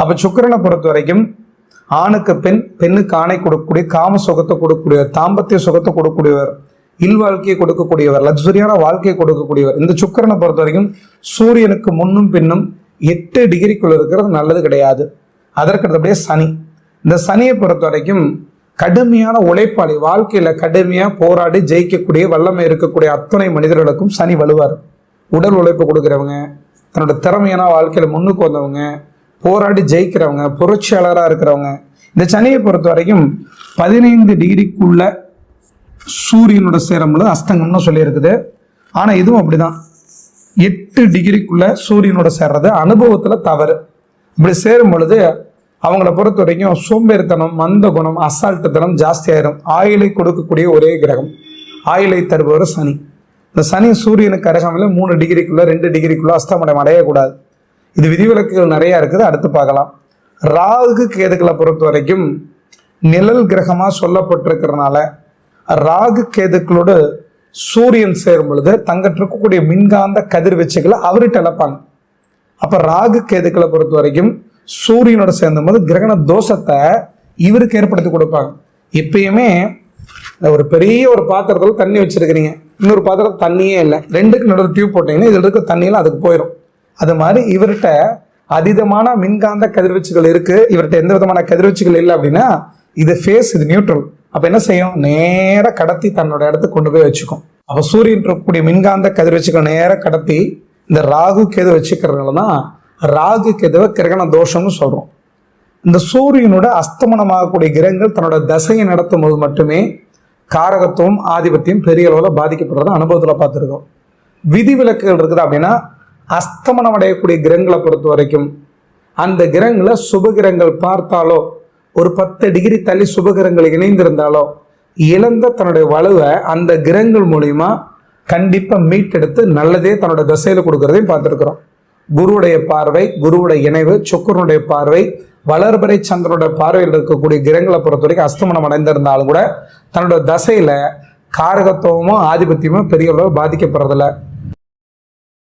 அப்ப சுக்கிரனை பொறுத்த வரைக்கும் ஆணுக்கு பெண் பெண்ணுக்கு ஆணை கொடுக்கக்கூடிய காம சுகத்தை கொடுக்கக்கூடியவர் தாம்பத்திய சுகத்தை கொடுக்கக்கூடியவர் இல் வாழ்க்கையை கொடுக்கக்கூடியவர் லக்ஸுரியான வாழ்க்கையை கொடுக்கக்கூடியவர். இந்த சுக்கிரனை பொறுத்த வரைக்கும் சூரியனுக்கு முன்னும் பின்னும் எட்டு டிகிரிக்குள்ள இருக்கிறது நல்லது கிடையாது. அதற்கடுத்தபடியே சனி. இந்த சனியை பொறுத்த வரைக்கும் கடுமையான உழைப்பாளி வாழ்க்கையில கடுமையா போராடி ஜெயிக்கக்கூடிய வல்லமை இருக்கக்கூடிய அத்தனை மனிதர்களுக்கும் சனி வலுவார். உடல் உழைப்பு கொடுக்குறவங்க தன்னோட திறமையான வாழ்க்கையில முன்னுக்கு வந்தவங்க போராடி ஜெயிக்கிறவங்க புரட்சியாளராக இருக்கிறவங்க இந்த சனியை பொறுத்த வரைக்கும் பதினைந்து டிகிரிக்குள்ள சூரியனோட சேரும்போது அஸ்தங்கம்னு சொல்லியிருக்குது. ஆனால் இதுவும் அப்படிதான். எட்டு டிகிரிக்குள்ள சூரியனோட சேர்றது அனுபவத்தில் தவறு. இப்படி சேரும் பொழுது அவங்கள பொறுத்த வரைக்கும் சோம்பேறித்தனம் மந்த குணம் அசால்ட்டுத்தனம் ஜாஸ்தியாயிரும். ஆயிலை கொடுக்கக்கூடிய ஒரே கிரகம். ஆயிலை தருபவர் சனி. இந்த சனி சூரியனுக்கு அருகாமையில் மூணு டிகிரிக்குள்ள ரெண்டு டிகிரிக்குள்ள அஸ்தமனம் அடையக்கூடாது. இது விதிவிலக்குகள் நிறைய இருக்குது. அடுத்து பார்க்கலாம். ராகு கேதுக்களை பொறுத்த வரைக்கும் நிழல் கிரகமாக சொல்லப்பட்டிருக்கிறனால ராகு கேதுக்களோடு சூரியன் சேரும் பொழுது தங்கிட்ட இருக்கக்கூடிய மின்காந்த கதிர்வீச்சுகளை அவர்கிட்ட இழப்பாங்க. அப்போ ராகு கேதுக்களை பொறுத்த வரைக்கும் சூரியனோட சேர்ந்தும்போது கிரகண தோஷத்தை இவருக்கு ஏற்படுத்தி கொடுப்பாங்க. எப்பயுமே ஒரு பெரிய ஒரு பாத்திரத்தில் தண்ணி வச்சிருக்கிறீங்க. இன்னொரு பாத்திரத்தில் தண்ணியே இல்லை. ரெண்டுக்கு நடுவில் டியூப் போட்டிங்கன்னா இதில் இருக்க தண்ணியெல்லாம் அதுக்கு போயிடும் அது மாதிரி இவர்கிட்ட அதீதமான மின்காந்த கதிர்வீச்சுகள் இருக்கு. இவர்கிட்ட எந்த விதமான கதிர்வீச்சுகள் இல்லை அப்படின்னா இது ஃபேஸ் இது நியூட்ரல் அப்போ என்ன செய்யும்? நேராக கடத்தி தன்னோட இடத்துக்கு கொண்டு போய் வச்சுக்கும். அப்போ சூரியன் இருக்கக்கூடிய மின்காந்த கதிர்வீச்சுகள் நேராக கடத்தி இந்த ராகு கேது வச்சுக்கிறதுனால தான் ராகு கேதுவை கிரகண தோஷம்னு சொல்கிறோம் இந்த சூரியனோட அஸ்தமனமாகக்கூடிய கிரகங்கள் தன்னோட தசையை நடத்தும் போது மட்டுமே காரகத்துவம் ஆதிபத்தியம் பெரிய அளவில் பாதிக்கப்படுறத அனுபவத்தில் பார்த்துருக்கோம். விதிவிலக்குகள் இருக்குது அப்படின்னா அஸ்தமனம் அடையக்கூடிய கிரகங்களை பொறுத்த வரைக்கும் அந்த கிரகங்களை சுபகிரகங்கள் பார்த்தாலோ ஒரு பத்து டிகிரி தள்ளி சுபகிரகங்கள் இணைந்திருந்தாலோ இழந்த தன்னுடைய வலுவை அந்த கிரகங்கள் மூலிமா கண்டிப்பாக மீட்டெடுத்து நல்லதே தன்னோட தசையில் கொடுக்கறதையும் பார்த்துருக்குறோம். குருவுடைய பார்வை குருவுடைய இணைவு சுக்கரனுடைய பார்வை வளர்பறை சந்திரனுடைய பார்வையில் இருக்கக்கூடிய கிரகங்களை பொறுத்த வரைக்கும் அஸ்தமனம் அடைந்திருந்தாலும் கூட தன்னோட தசையில் காரகத்துவமும் ஆதிபத்தியமோ பெரிய அளவு பாதிக்கப்படுறதில்ல.